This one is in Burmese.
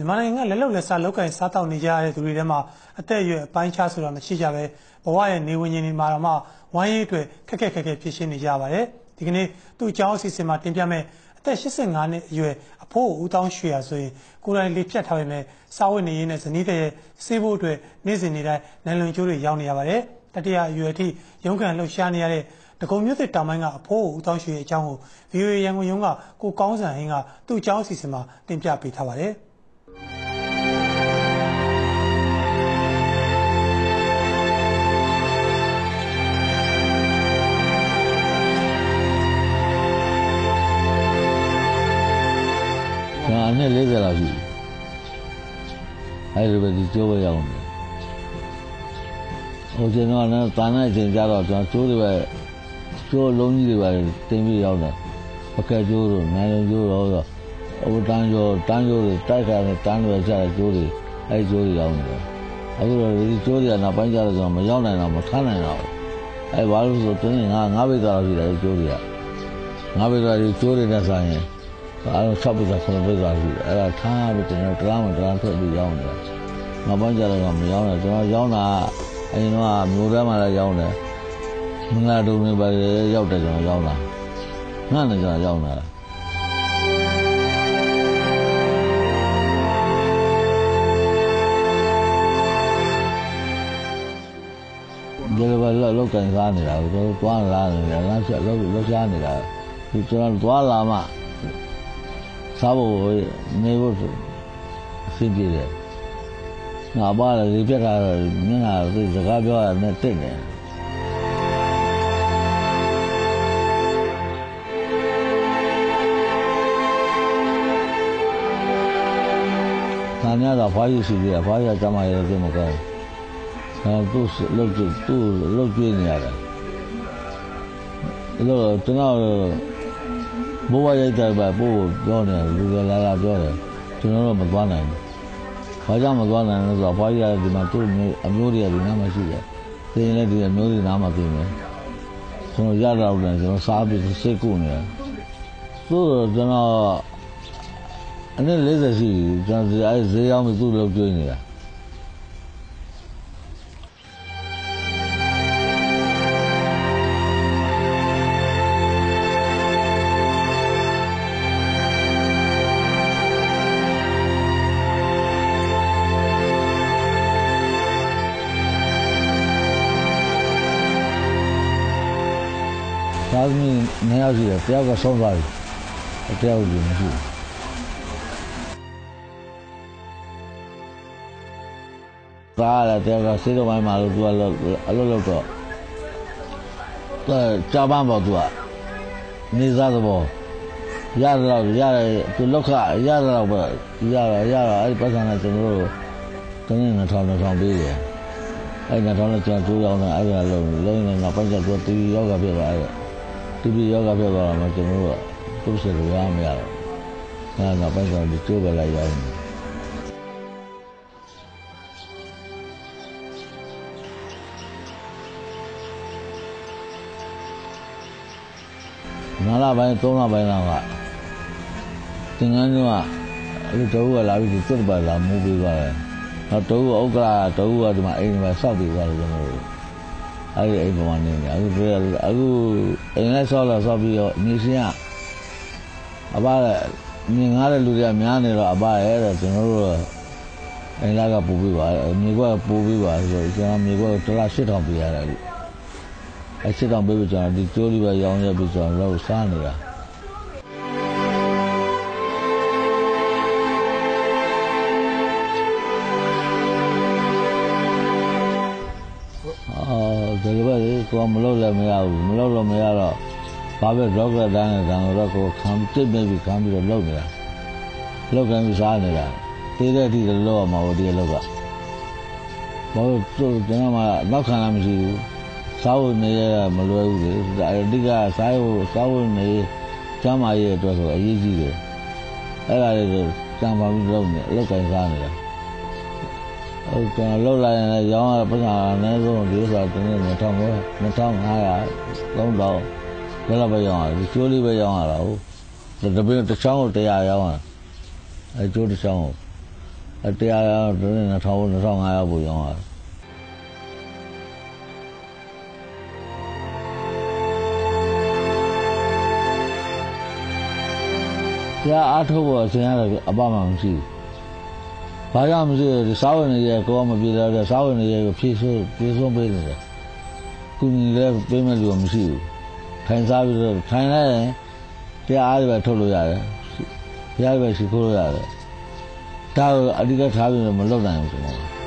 မြန်မာနိုင်ငံကလက်လုံလက်စားလောက်ကင်စားတောက်နေကြရတဲ့သူတွေထဲမှာအသက်အရွယ်အပိုင်းခြားဆိုတာမရှိကြပဲဘဝရဲ့နေဝင်ခြင်းတွေမှာတော့မှဝိုင်းရေးအတွက်ခက်ခက်ခက်ခက်ဖြစ်ရှင်းနေကြပါတယ်ဒီကနေ့သူ့အကြောင်းအစီအစဉ်မှာတင်ပြမဲ့အသက်85နှစ်အရွယ်အဖိုးဦးတောင်းရွှေရဆိုရင်ကိုယ်တိုင်လေးဖြတ်ထားပေမဲ့စာဝတ်နေရေးနဲ့ဇနီးတဲ့ရဲ့စေးဖို့အတွက်နေ့စဉ်နေ့တိုင်းနိုင်လွန်ကျိုးတွေရောက်နေရပါတယ်တတိယအရွယ်အထိရုန်းကန်လှုပ်ရှားနေရတဲ့ဒဂုံမြို့သစ်တောင်ပိုင်းကအဖိုးဦးတောင်းရွှေရဲ့အကြောင်းကို VOA ရန်ကုန်ရုံးကကိုကောင်းစံဟင်းကသူ့အကြောင်းအစီအစဉ်မှာတင်ပြပေးထားပါတယ် ကျွန်တော်အနှစ်40လောက်ရှိပြီအဲဒီပဲဒီကျိုးပဲရောက်နေဟိုကျွန်တော်ကတာနိုင်ချိန်ကြတော့ကျွန်တော်ကျိုးတွေပဲကျိုးလုံးကြီးတွေပဲတင်ပြီးရောက်တယ်ပကက်ကျိုးတို့နိုင်လုံးကျိုးတော့ဟိုတန်းကျိုးတန်းကျိုးတွေတိုက်ခါနဲ့တန်းတွေကျတဲ့ကျိုးတွေအဲဒီကျိုးတွေရောက်နေတယ်အခုတော့ဒီကျိုးတွေကနောက်ပိုင်းကျတော့ကျွန်တော်မရောက်နိုင်တော့မထမ်းနိုင်တော့အဲဘာလို့ဆိုတော့တင်းငါငါးဘိတ်သားလောက်ရှိတယ်ကျိုးတွေကငါးဘိတ်သားတွေကျိုးတွေနဲ့ဆိုင်ရင် အားလုံး6ပိသာ9ပိသာရှိတယ်အဲ့ဒါထားပြီးကျွန်တော်တလားမတလားထွက်ပြီးရောင်းတယ်နောက်ပိုင်းကျတော့မရောင်းတယ်ကျွန်တော်ရောင်းတာအရင်ကမျိုးထဲမှာလည်းရောင်းတယ်မင်္ဂလာဒုံတွေပဲရောက်တယ်ကျွန်တော်ရောင်းတာငါနဲ့ကျွန်တော်ရောင်းတာဒီလိုပဲလောက်ကန်စားနေတာကိုကျွန်တော်တွားလာနေတာလမ်းဆက်လောက်လောက်ရှားနေတာဒီကျွန်တော်တွားလာမှ စားဖို့နေဖို့အဆင်ပြေတယ်ငါပါလေဒီပြက်တာမျက်နှာသူစကားပြောရတဲ့တက်တယ်နာမည်တော့ဖွားရရှိသေးတယ်ဖွားရကျမရတဲ့မကောင်းအဲသူ့လောက်သူ့လောက်ကျွေးနေရတယ်အဲ့တော့ကျွန်တော် ဘိုးဘရိုက်တယ်ပဲပို့ပြောနေလူကလာလာပြောတယ်ကျွန်တော်တော့မသွားနိုင်ဘူးဘာကြောင့်မသွားနိုင်လဲဆိုတော့ဘွားကြီးကဒီမှာသူ့မျိုးအမျိုးတွေကဒီနားမှာရှိတယ်သိရင်လည်းဒီအမျိုးတွေနားမှာသိမယ်ကျွန်တော်ရတော့တယ်ကျွန်တော်စားပြီးစိတ်ကူနေတယ်သူ့ကျွန်တော်အနေ40ရှိကျွန်တော်အဲဈေးရောက်ပြီးသူ့လောက်ကျွေးနေတာ သားသမီးနှစ်ယောက်ရှိတယ်တယောက်ကဆုံးသွားပြီတယောက်ကမရှိဘူးသားလည်းတယောက်ကစေးတော်ပိုင်းမှာလို့သူကအလုပ်လုပ်တော့သူကြာပန်းပေါ့သူကနေစားသဘောရတယ်တော့ရတယ်သူလောက်ခရတယ်တော့ပဲရရရအဲ့ဒီပတ်စံနဲ့ကျွန်တော်တို့တင်းနေ2000 2000ပေးတယ်အဲ့2000နဲ့ကျွန်တော်2ရောင်းတယ်အဲ့ဒါလုံးလုံးနေတော့ပတ်စံသူတီးရောက်ကပြသွားအဲ့ တီဗီယောဂဖြစ်သွားတာမှကျွန်တော်တို့ကသူ့ဆက်လို့ရမရတော့အဲဒါပိုက်ဆောင်ဒီကျိုးပဲလိုက်ရောက်နေနာလာပိုင်း၃လပိုင်းလောက်ကသင်္ကန်းကအဲ့တော့ကလာပြီးသူ့ဘက်လာမူးပြီးသွားတယ်။တော့တော့ဥက္ကရာတော့ကဒီမှာအိမ်မှာစောက်ပြီးသွားတယ်ကျွန်တော်တို့ အဲ့ဒီအိမ်ပေါ်နေနေအခုအခုအိမ်လဲဆောက်လာဆောက်ပြီးတော့မြေရှင်ကအဘလည်းမြင်ငားတဲ့လူတွေကများနေတော့အဘရဲ့တဲ့ကျွန်တော်တို့အိမ်လာကပူပြီးပါမြေကွက်ပူပြီးပါဆိုတော့ကျွန်တော်မြေကွက်တစ်လား8000ပေးရတယ်အခုအဲ့8000ပေးပြီးကျွန်တော်ဒီကျိုးလေးပဲရောင်းရပြီးကျွန်တော်လောက်စားနေတာ လိုပဲကိုမလုပ်လည်းမရဘူးမလုပ်လို့မရတော့ဘာပဲဒေါက်ကတန်းနဲ့တန်းတော့ကိုခံတိတ်နေပြီခံပြီးတော့လုပ်နေတာလုပ်ကမ်းပြီးစားနေတာတေးတဲ့အထိလည်းလုပ်ရမှာဟိုဒီလောက်ကဘာလို့တို့ကျွန်တော်မှနောက်ခံလာမရှိဘူးစားဖို့နေရမလွယ်ဘူးလေအဓိကစားဖို့စားဖို့နေကျမ်းမာရေးအတွက်ဆိုအရေးကြီးတယ်အဲ့ဒါလေးကိုကြံပါပြီးလုပ်နေလောက်ကင်စားနေတာဟုတ် ကျွန်တော်လောက်လာရင်လည်းရောင်းရပတ်စံအနည်းဆုံးဒီဥစ္စာတင်းနေ2500 2500 3000ဘယ်လောက်ပဲရောင်းရဒီကျိုးလေးပဲရောင်းရတာဟုတ်တပင်းတစ်ချောင်းကို100ရောင်းရအဲကျိုးတစ်ချောင်းကိုအတရားရတနေ့2000 2500ပို့ရောင်းရတယ်တရားအားထုတ်ဖို့အစဉ်ရတော့အပမမရှိဘူး။ ဘာကြောင့်မရှိလဲဒီစာဝင်တွေရဲ့ကိုယ်ကမပြေတော့တဲ့စာဝင်တွေရဲ့ဖြည့်ဆို့ပြေဆုံးပေးနေတယ်။ကုညီလည်းပေးမဲ့လူကမရှိဘူး။ထိုင်စားပြီးတော့ထိုင်လိုက်ရင်တရားအားတွေပဲထုတ်လို့ရတယ်။တရားတွေပဲရှိခိုးလို့ရတယ်။ဒါကိုအဓိကထားပြီးတော့မလုပ်နိုင်ဘူးကျွန်တော်